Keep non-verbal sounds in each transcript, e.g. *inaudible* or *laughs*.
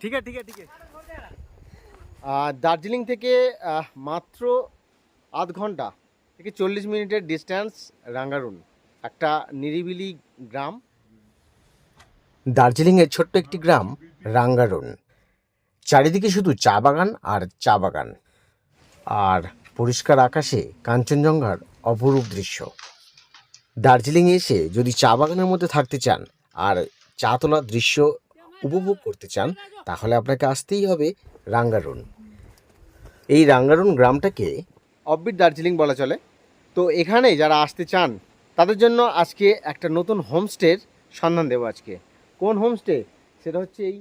ঠিক আছে ঠিক। আছে ঠিক আছে দার্জিলিং থেকে মাত্র আধ ঘণ্টা থেকে চল্লিশ মিনিটের ডিস্ট্যান্স রাঙ্গারুন একটা নিরিবিলি গ্রাম। দার্জিলিংয়ের ছোট্ট একটি গ্রাম রাঙ্গারুন চারিদিকে শুধু চা বাগান আর চা বাগান। আর পরিষ্কার আকাশে কাঞ্চনজঙ্ঘার অপরূপ দৃশ্য। দার্জিলিংয়ে এসে যদি চা বাগানের মধ্যে থাকতে চান আর চা তোলার দৃশ্য উপভোগ করতে চান, তাহলে আপনাকে আসতেই হবে রাঙ্গারুন। এই রাঙ্গারুন গ্রামটাকে অববিট দার্জিলিং বলা চলে। তো এখানে যারা আসতে চান, তাদের জন্য আজকে একটা নতুন হোমস্টের সন্ধান দেবো আজকে। কোন হোমস্টে সেটা হচ্ছে এই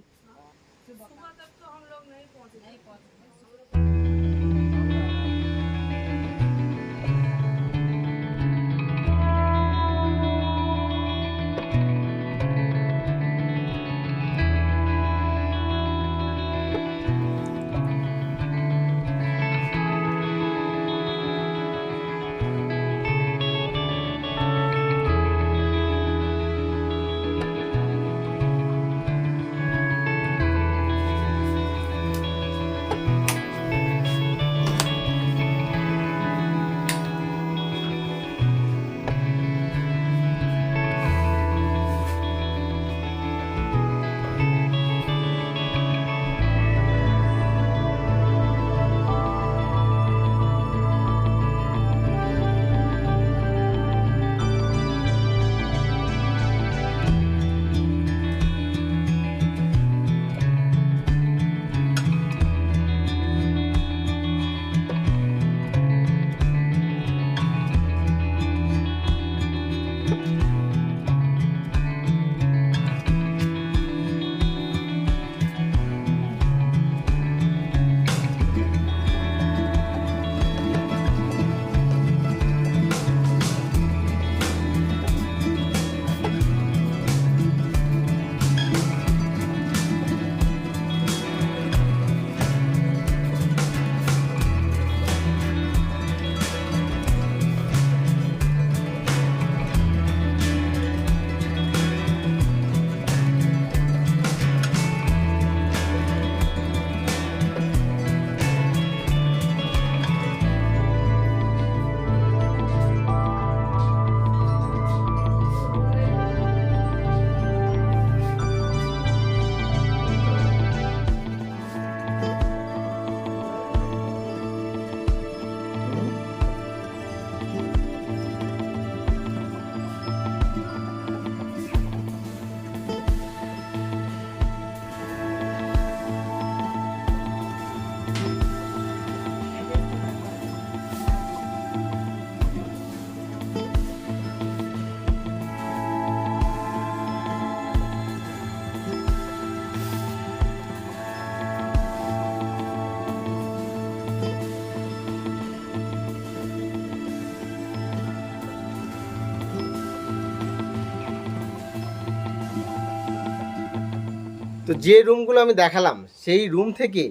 তো যে রুমগুলো আমি দেখালাম, সেই রুম থেকে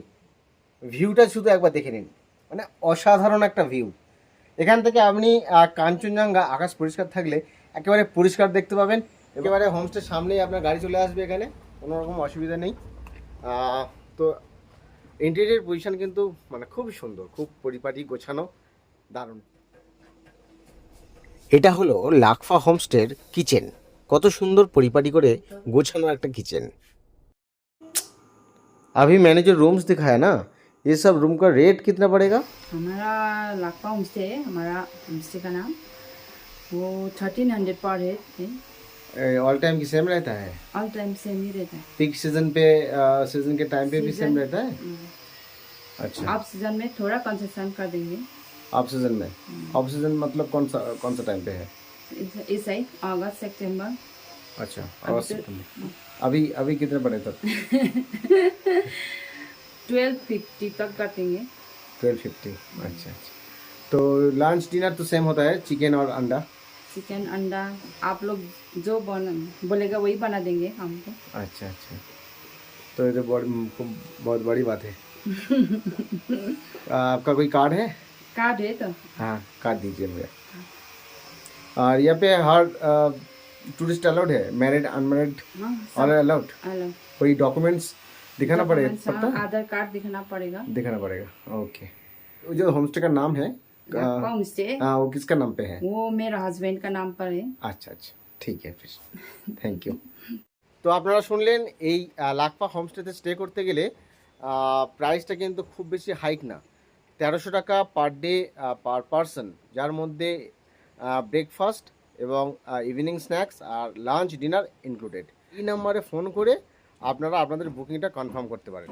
ভিউটা শুধু একবার দেখে নিন। মানে অসাধারণ একটা ভিউ এখান থেকে আপনি কাঞ্চনজঙ্ঘা আকাশ পরিষ্কার থাকলে একেবারে পরিষ্কার দেখতে পাবেন। একেবারে হোমস্টের সামনেই আপনার গাড়ি চলে আসবে এখানে, কোনো রকম অসুবিধা নেই। তো ইন্টেরিয়ার পজিশন কিন্তু মানে খুব সুন্দর, খুব পরিপাটি, গোছানো, দারুণ। এটা হলো লাকফা হোমস্টের কিচেন কত সুন্দর পরিপাটি করে গোছানো একটা কিচেন अभी मैंने जो रूम्स दिखाया ना ये सब रूम का रेट कितना पड़ेगा? हमारा लाखपा होम स्टे है हमारा होम स्टे का नाम। वो थर्टीन हंड्रेड पर हेड है ऑल टाइम की सेम रहता है? ऑल टाइम सेम ही रहता है। पीक सीज़न पे सीज़न के टाइम पे भी सेम रहता है? हम्म। अच्छा। आप सीज़न में थोड़ा कंसेशन कर देंगे। ऑफ़ सीज़न में? ऑफ़ सीज़न मतलब कौन सा कौन सा टाइम पे है? इस साइड अगस्त सितंबर अच्छा तो- सितंबर अभी अभी कितने पड़े तक? *laughs* ट्वेल्व फिफ्टी तक कर देंगे ट्वेल्व फिफ्टी अच्छा अच्छा। तो लंच डिनर तो सेम होता है चिकन और अंडा? चिकन अंडा आप लोग जो बन बोलेगा वही बना देंगे हमको अच्छा अच्छा। तो ये तो बहुत बहुत बड़ी बात है। *laughs* आपका कोई कार्ड है? कार्ड है तो। हाँ कार्ड दीजिए मुझे। और यहाँ पे हर टूरिस्ट अलाउड है मैरिड अनमैरिड हाँ ऑल सब अलाउड अलग कोई डॉक्यूमेंट्स दिखाना पड़ेगा Documents, पड़ता हाँ, है आधार कार्ड दिखाना पड़ेगा दिखाना पड़ेगा ओके वो जो होम स्टे का नाम है लाकपा होम स्टे हाँ वो किसका नाम पे है वो मेरा हस्बैंड का नाम पर है আচ্ছা আচ্ছা ঠিক আছে থ্যাংক ইউ তো আপনারা শুনলেন এই আহ, লাকপা হোমস্টেতে স্টে করতে গেলে প্রাইসটা কিন্তু খুব বেশি হাইক না তেরোশো টাকা পার ডে পার পারসন যার মধ্যে ব্রেকফাস্ট এবং ইভিনিং স্ন্যাক্স আর লাঞ্চ ডিনার ইনক্লুডেড এই নাম্বারে ফোন করে আপনারা আপনাদের বুকিংটা কনফার্ম করতে পারেন।